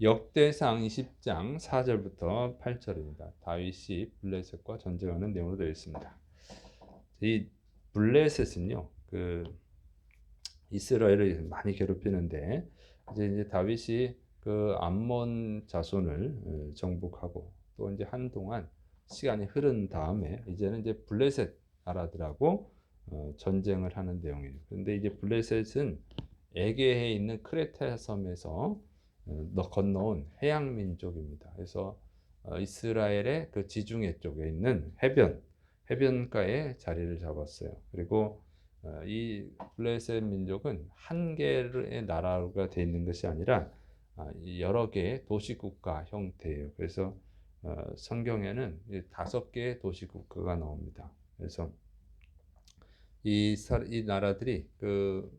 역대상 20장 4절부터 8절입니다. 다윗이 블레셋과 전쟁하는 내용으로 되어 있습니다. 이 블레셋은요, 그 이스라엘을 많이 괴롭히는데 이제 이제 다윗이 그 암몬 자손을 어, 정복하고 또 이제 한동안 시간이 흐른 다음에 이제는 이제 블레셋 나라들하고 어, 전쟁을 하는 내용이에요. 그런데 이제 블레셋은 에게에 있는 크레타 섬에서 어, 건너온 해양 민족입니다. 그래서 어, 이스라엘의 그 지중해 쪽에 있는 해변 해변가에 자리를 잡았어요. 그리고 어, 이 블레셋 민족은 한 개의 나라가 되어 있는 것이 아니라 아, 여러 개의 도시국가 형태예요. 그래서 성경에는 다섯 개의 도시국가가 나옵니다. 그래서 이, 이 나라들이 그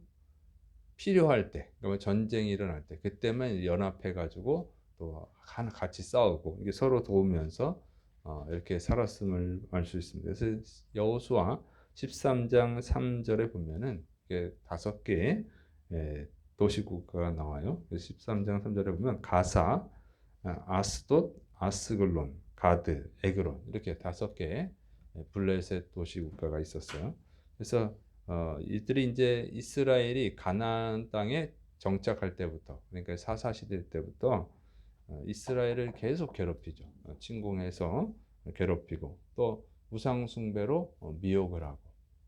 필요할 때, 그러면 전쟁이 일어날 때, 그때만 연합해 가지고 또 같이 싸우고 이게 서로 도우면서 어, 이렇게 살았음을 알 수 있습니다. 그래서 여호수아 13장 3절에 보면은 이게 다섯 개의 예, 도시국가가 나와요. 13장 3절에 보면 가사, 아, 아스돗, 아스글론, 가드, 에그론 이렇게 다섯 개의 블레셋 도시국가가 있었어요. 그래서 어, 이들이 이제 이스라엘이 가나안 땅에 정착할 때부터 그러니까 사사 시대 때부터 어, 이스라엘을 계속 괴롭히죠. 어, 침공해서 괴롭히고 또 우상 숭배로 어, 미혹을 하고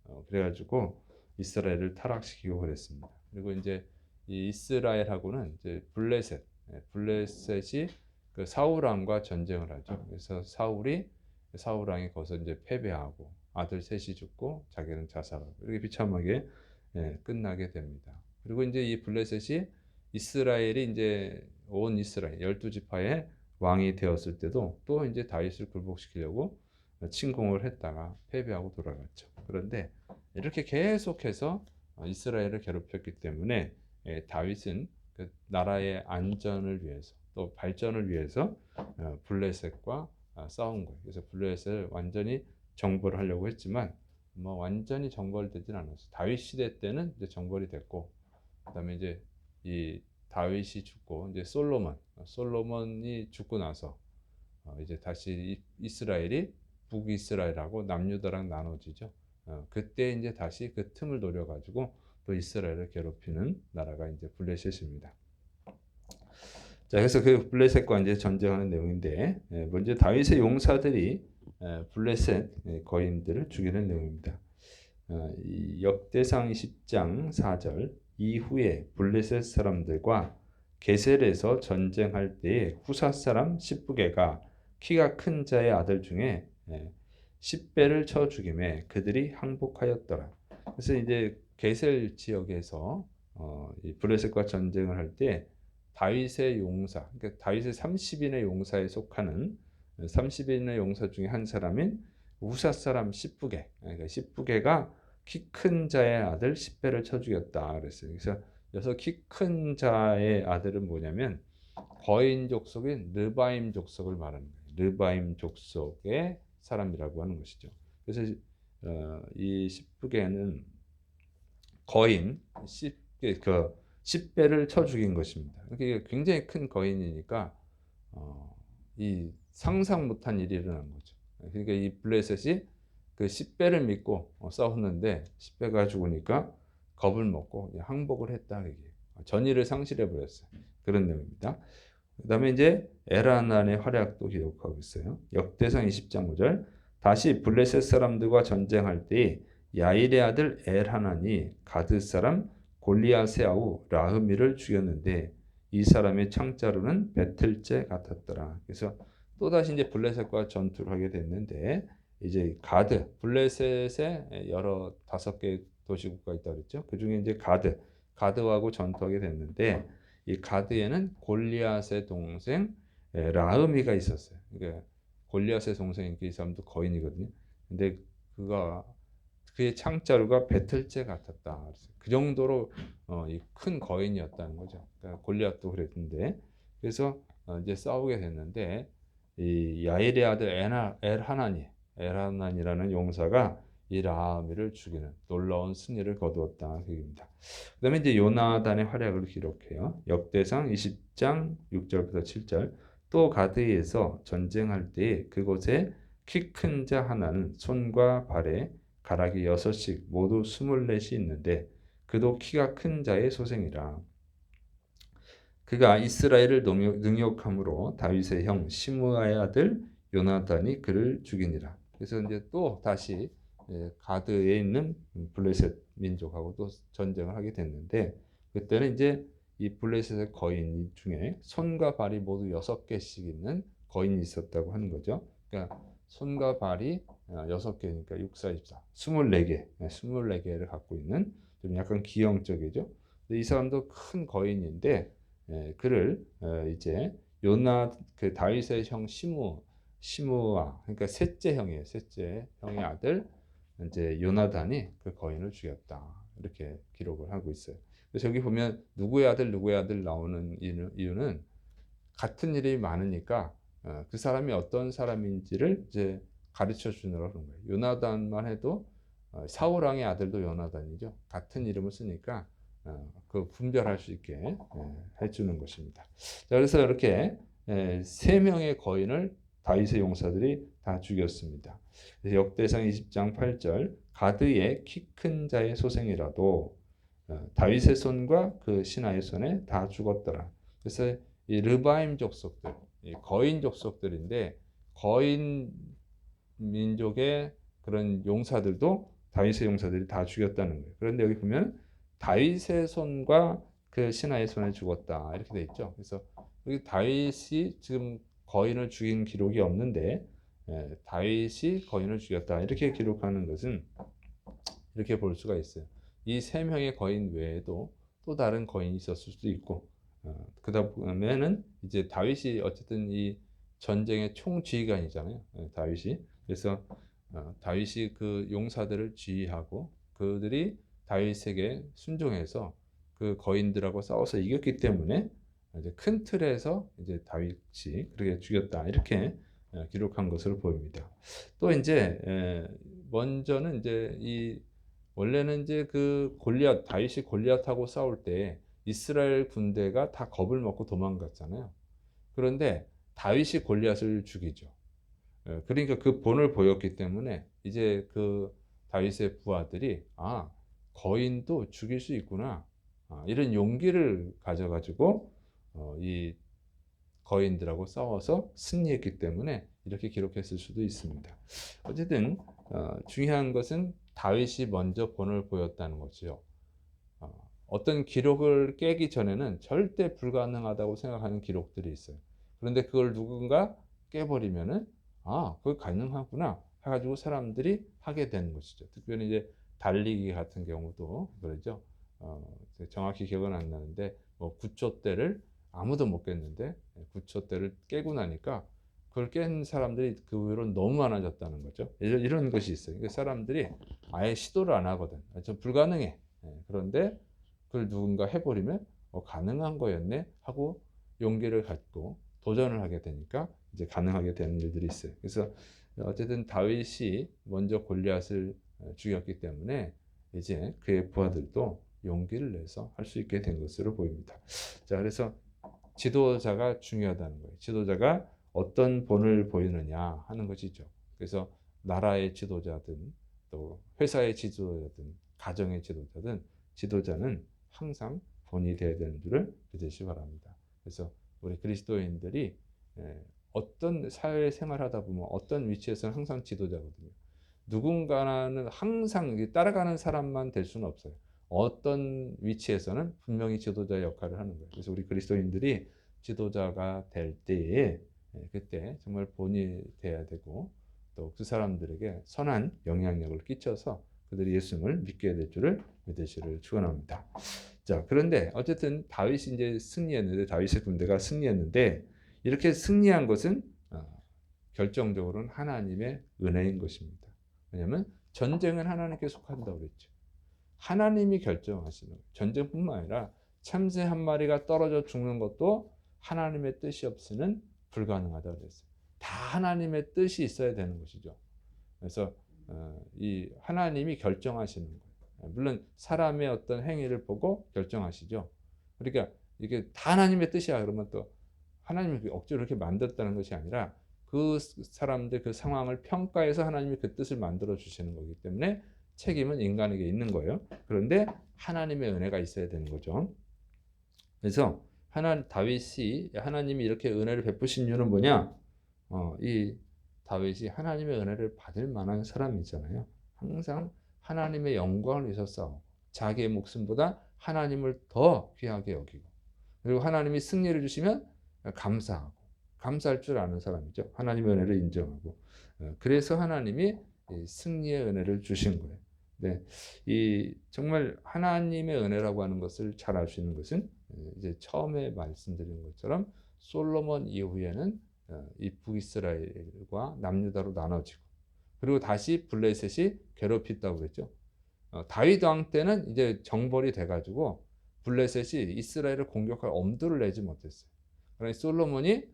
어, 그래가지고 이스라엘을 타락시키고 그랬습니다. 그리고 이제 이 이스라엘하고는 이제 블레셋, 예, 블레셋이 그 사울 왕과 전쟁을 하죠. 그래서 사울이 사울 왕이 거기서 이제 패배하고 아들 셋이 죽고 자기는 자살하고 이렇게 비참하게 예, 끝나게 됩니다. 그리고 이제 이 블레셋이 이스라엘이 이제 온 이스라엘 열두 지파의 왕이 되었을 때도 또 이제 다윗을 굴복시키려고 침공을 했다가 패배하고 돌아갔죠. 그런데 이렇게 계속해서 이스라엘을 괴롭혔기 때문에 예, 다윗은 그 나라의 안전을 위해서 또 발전을 위해서 어, 블레셋과 아, 싸운 거예요. 그래서 블레셋을 완전히 정벌을 하려고 했지만 뭐 완전히 정벌되진 않았어요. 다윗 시대 때는 이제 정벌이 됐고 그다음에 이제 이 다윗이 죽고 이제 솔로몬 솔로몬이 죽고 나서 어 이제 다시 이스라엘이 북이스라엘하고 남유다랑 나눠지죠. 어 그때 이제 다시 그 틈을 노려 가지고 또 이스라엘을 괴롭히는 나라가 이제 블레셋입니다. 자, 그래서 그 블레셋과 이제 전쟁하는 내용인데 예, 먼저 다윗의 용사들이 블레셋 거인들을 죽이는 내용입니다. 어, 역대상 20장 4절 이후에 블레셋 사람들과 게셀에서 전쟁할 때에 후사 사람 십부게가 키가 큰 자의 아들 중에 10배를 쳐 죽임에 그들이 항복하였더라. 그래서 이제 게셀 지역에서 어, 블레셋과 전쟁을 할 때 다윗의 용사, 그러니까 다윗의 30인의 용사에 속하는 30인의 용사 중에 한 사람인 우사 사람 십부개. 그러니까 십부개가 키 큰 자의 아들 십배를 쳐 죽였다 그랬어요. 그래서 여기서 키 큰 자의 아들은 뭐냐면 거인 족속인 르바임 족속을 말하는 거예요. 르바임 족속의 사람이라고 하는 것이죠. 그래서 어, 이 십부개는 거인 십그 10배를 쳐 죽인 것입니다. 이게 굉장히 큰 거인이니까 어, 이 상상 못한 일이 일어난 거죠. 그러니까 이 블레셋이 그 10배를 믿고 어, 싸웠는데 10배가 죽으니까 겁을 먹고 항복을 했다 이게 전의를 상실해 버렸어요. 그런 내용입니다. 그 다음에 이제 에라난의 활약도 기록하고 있어요. 역대상 20장 5절 다시 블레셋 사람들과 전쟁할 때 야일의 아들 엘하나니 가드 사람 골리앗의 아우 라흐미를 죽였는데 이 사람의 창자루는 배틀째 같았더라. 그래서 또다시 이제 블레셋과 전투를 하게 됐는데 이제 가드 블레셋에 여러 다섯 개 도시국가 있다 그랬죠. 그 중에 이제 가드 가드하고 전투하게 됐는데 이 가드에는 골리앗의 동생 라흐미가 있었어요. 그러니까 골리앗의 동생인 그 사람도 거인이거든요. 근데 그가 그의 창자루가 배틀째 같았다. 그 정도로 어, 큰 거인이었다는 거죠. 그러니까 골리앗도 그랬는데 그래서 어, 이제 싸우게 됐는데 이 야일의 아들 엘하나니 엘하나니라는 용사가 이 라하미를 죽이는 놀라운 승리를 거두었다 그 얘기입니다. 그다음에 이제 요나단의 활약을 기록해요. 역대상 20장 6절부터 7절. 또 가드에서 전쟁할 때에 그곳에 키 큰 자 하나는 손과 발에 가락이 여섯씩 모두 스물넷이 있는데 그도 키가 큰 자의 소생이라. 그가 이스라엘을 능욕- 능욕함으로 다윗의 형 시므아의 아들 요나단이 그를 죽이니라. 그래서 이제 또 다시 예, 가드에 있는 블레셋 민족하고 또 전쟁을 하게 됐는데 그때는 이제 이 블레셋의 거인 중에 손과 발이 모두 여섯 개씩 있는 거인이 있었다고 하는 거죠. 그러니까 손과 발이 어, 여섯 개니까 6, 4, 24, 24개, 24개를 갖고 있는 좀 약간 기형적이죠. 근데 이 사람도 큰 거인인데 예, 그를 어, 이제 요나 그 다윗의 형 시므 시므아 그러니까 셋째 형이에요. 셋째 형의 아들 이제 요나단이 그 거인을 죽였다 이렇게 기록을 하고 있어요. 여기 보면 누구의 아들 누구의 아들 나오는 이유는, 같은 일이 많으니까 어, 그 사람이 어떤 사람인지를 이제 가르쳐 주느라고 그런 거예요. 요나단만 해도 어, 사울 왕의 아들도 요나단이죠. 같은 이름을 쓰니까 어, 그 분별할 수 있게 예, 해주는 것입니다. 자, 그래서 이렇게 예, 세 명의 거인을 다윗의 용사들이 다 죽였습니다. 역대상 20장 8절 가드의 키 큰 자의 소생이라도 어, 다윗의 손과 그 신하의 손에 다 죽었더라. 그래서 이 르바임 족속들, 이 거인 족속들인데 거인 민족의 그런 용사들도 다윗의 용사들이 다 죽였다는 거예요. 그런데 여기 보면 다윗의 손과 그 신하의 손에 죽었다 이렇게 돼 있죠. 그래서 여기 다윗이 지금 거인을 죽인 기록이 없는데 예, 다윗이 거인을 죽였다 이렇게 기록하는 것은 이렇게 볼 수가 있어요. 이 세 명의 거인 외에도 또 다른 거인이 있었을 수도 있고 어, 그다음에는 이제 다윗이 어쨌든 이 전쟁의 총지휘관이잖아요. 예, 다윗이 그래서 어, 다윗이 그 용사들을 지휘하고 그들이 다윗에게 순종해서 그 거인들하고 싸워서 이겼기 때문에 이제 큰 틀에서 이제 다윗이 그렇게 죽였다 이렇게 어, 기록한 것으로 보입니다. 또 이제 에, 먼저는 이제 이 원래는 이제 그 골리앗 다윗이 골리앗하고 싸울 때 이스라엘 군대가 다 겁을 먹고 도망갔잖아요. 그런데 다윗이 골리앗을 죽이죠. 예, 그러니까 그 본을 보였기 때문에 이제 그 다윗의 부하들이 아 거인도 죽일 수 있구나 아, 이런 용기를 가져가지고 어, 이 거인들하고 싸워서 승리했기 때문에 이렇게 기록했을 수도 있습니다. 어쨌든 어, 중요한 것은 다윗이 먼저 본을 보였다는 거죠. 어, 어떤 기록을 깨기 전에는 절대 불가능하다고 생각하는 기록들이 있어요. 그런데 그걸 누군가 깨버리면은 아, 그거 가능하구나 해가지고 사람들이 하게 되는 것이죠. 특별히 이제 달리기 같은 경우도 그러죠. 어, 정확히 기억은 안 나는데 뭐 9초 대를 아무도 못 깼는데 9초 대를 깨고 나니까 그걸 깬 사람들이 그 후로 너무 많아졌다는 거죠. 이런, 이런 것이 있어요. 그러니까 사람들이 아예 시도를 안 하거든. 아, 저 불가능해. 예, 그런데 그걸 누군가 해버리면 어, 가능한 거였네 하고 용기를 갖고 도전을 하게 되니까 이제 가능하게 되는 일들이 있어요. 그래서 어쨌든 다윗이 먼저 골리앗을 어, 죽였기 때문에 이제 그의 부하들도 용기를 내서 할 수 있게 된 것으로 보입니다. 자, 그래서 지도자가 중요하다는 거예요. 지도자가 어떤 본을 보이느냐 하는 것이죠. 그래서 나라의 지도자든 또 회사의 지도자든 가정의 지도자든 지도자는 항상 본이 되어야 되는 줄을 믿으시기 바랍니다. 그래서 우리 그리스도인들이 예, 어떤 사회 생활하다 보면 어떤 위치에서는 항상 지도자거든요. 누군가는 항상 따라가는 사람만 될 수는 없어요. 어떤 위치에서는 분명히 지도자 역할을 하는 거예요. 그래서 우리 그리스도인들이 지도자가 될 때에 예, 그때 정말 본이 돼야 되고 또 그 사람들에게 선한 영향력을 끼쳐서 그들이 예수님을 믿게 될 줄을 믿으시를 축원합니다. 자, 그런데 어쨌든 다윗이 이제 승리했는데 다윗의 군대가 승리했는데 이렇게 승리한 것은 어, 결정적으로는 하나님의 은혜인 것입니다. 왜냐하면 전쟁은 하나님께 속한다고 그랬죠. 하나님이 결정하시는. 전쟁뿐만 아니라 참새 한 마리가 떨어져 죽는 것도 하나님의 뜻이 없이는 불가능하다고 그랬어요. 다 하나님의 뜻이 있어야 되는 것이죠. 그래서 어, 이 하나님이 결정하시는 거예요. 물론 사람의 어떤 행위를 보고 결정하시죠. 그러니까 이게 다 하나님의 뜻이야 그러면 또 하나님이 억지로 이렇게 만들었다는 것이 아니라 그 사람들 그 상황을 평가해서 하나님이 그 뜻을 만들어 주시는 거기 때문에 책임은 인간에게 있는 거예요. 그런데 하나님의 은혜가 있어야 되는 거죠. 그래서 하나 다윗이 하나님이 이렇게 은혜를 베푸신 이유는 뭐냐? 어, 이 다윗이 하나님의 은혜를 받을 만한 사람이잖아요. 항상 하나님의 영광을 위해서 싸우고 자기의 목숨보다 하나님을 더 귀하게 여기고 그리고 하나님이 승리를 주시면 감사하고 감사할 줄 아는 사람이죠. 하나님의 은혜를 인정하고 어, 그래서 하나님이 승리의 은혜를 주신 거예요. 네, 이 정말 하나님의 은혜라고 하는 것을 잘 알 수 있는 것은 어, 이제 처음에 말씀드린 것처럼 솔로몬 이후에는 어, 이 북이스라엘과 남유다로 나눠지고 그리고 다시 블레셋이 괴롭혔다고 그랬죠. 다윗 왕 때는 이제 정벌이 돼가지고 블레셋이 이스라엘을 공격할 엄두를 내지 못했어요. 그러니 솔로몬이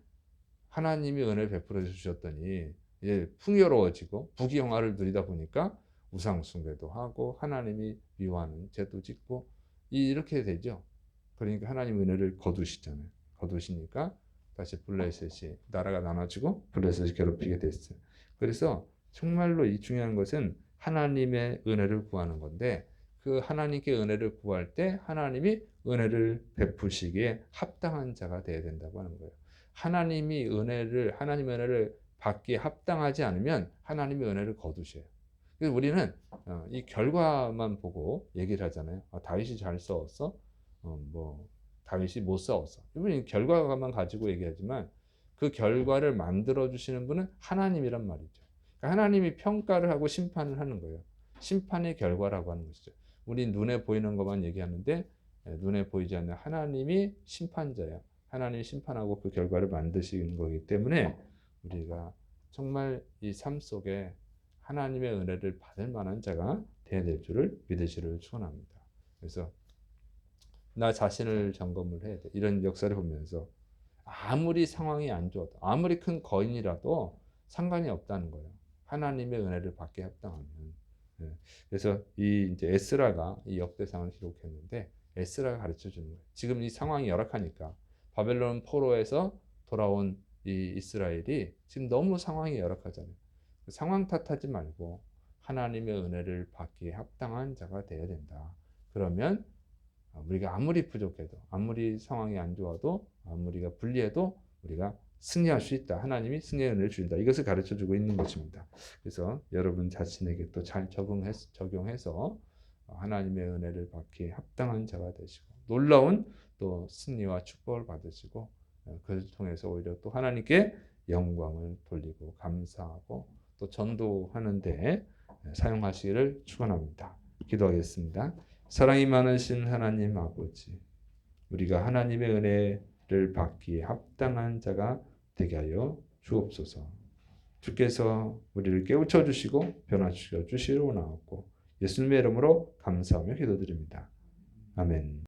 하나님이 은혜를 베풀어 주셨더니 이제 풍요로워지고 부귀영화를 누리다 보니까 우상 숭배도 하고 하나님이 미워하는 죄도 짓고 이렇게 되죠. 그러니까 하나님 은혜를 거두시잖아요. 거두시니까 다시 블레셋이 나라가 나눠지고 블레셋이 괴롭히게 됐어요. 그래서 정말로 이 중요한 것은 하나님의 은혜를 구하는 건데 그 하나님께 은혜를 구할 때 하나님이 은혜를 베푸시기에 합당한 자가 되어야 된다고 하는 거예요. 하나님이 은혜를 하나님의 은혜를 받기에 합당하지 않으면 하나님의 은혜를 거두셔요. 그래서 우리는 어, 이 결과만 보고 얘기를 하잖아요. 아, 다윗이 잘 싸웠어? 어, 뭐 다윗이 못 싸웠어. 이분이 결과만 가지고 얘기하지만 그 결과를 만들어 주시는 분은 하나님이란 말이죠. 그러니까 하나님이 평가를 하고 심판을 하는 거예요. 심판의 결과라고 하는 것이죠. 우리 눈에 보이는 것만 얘기하는데 예, 눈에 보이지 않는 하나님이 심판자야. 하나님이 심판하고 그 결과를 만드시는 거기 때문에 우리가 정말 이 삶 속에 하나님의 은혜를 받을 만한 자가 되어야 될 줄을 믿으시를 축원합니다. 그래서 나 자신을 점검을 해야 돼. 이런 역사를 보면서 아무리 상황이 안 좋아도 아무리 큰 거인이라도 상관이 없다는 거예요. 하나님의 은혜를 받게 합당하면. 예. 그래서 이 이제 에스라가 이 역대상을 기록했는데 에스라가 가르쳐 주는 거예요. 지금 이 상황이 열악하니까 바벨론 포로에서 돌아온 이 이스라엘이 지금 너무 상황이 열악하잖아요. 상황 탓하지 말고 하나님의 은혜를 받기에 합당한 자가 되어야 된다. 그러면 우리가 아무리 부족해도 아무리 상황이 안 좋아도 아무리가 불리해도 우리가 승리할 수 있다. 하나님이 승리의 은혜를 주신다. 이것을 가르쳐 주고 있는 것입니다. 그래서 여러분 자신에게 또 잘 적용해서 하나님의 은혜를 받기에 합당한 자가 되시고 놀라운 또 승리와 축복을 받으시고 어, 그를 통해서 오히려 또 하나님께 영광을 돌리고 감사하고 또 전도하는데 사용하시기를 축원합니다. 기도하겠습니다. 사랑이 많으신 하나님 아버지, 우리가 하나님의 은혜를 받기에 합당한 자가 되게 하여 주옵소서. 주께서 우리를 깨우쳐 주시고 변화시켜 주시려 나왔고 예수님의 이름으로 감사하며 기도드립니다. 아멘.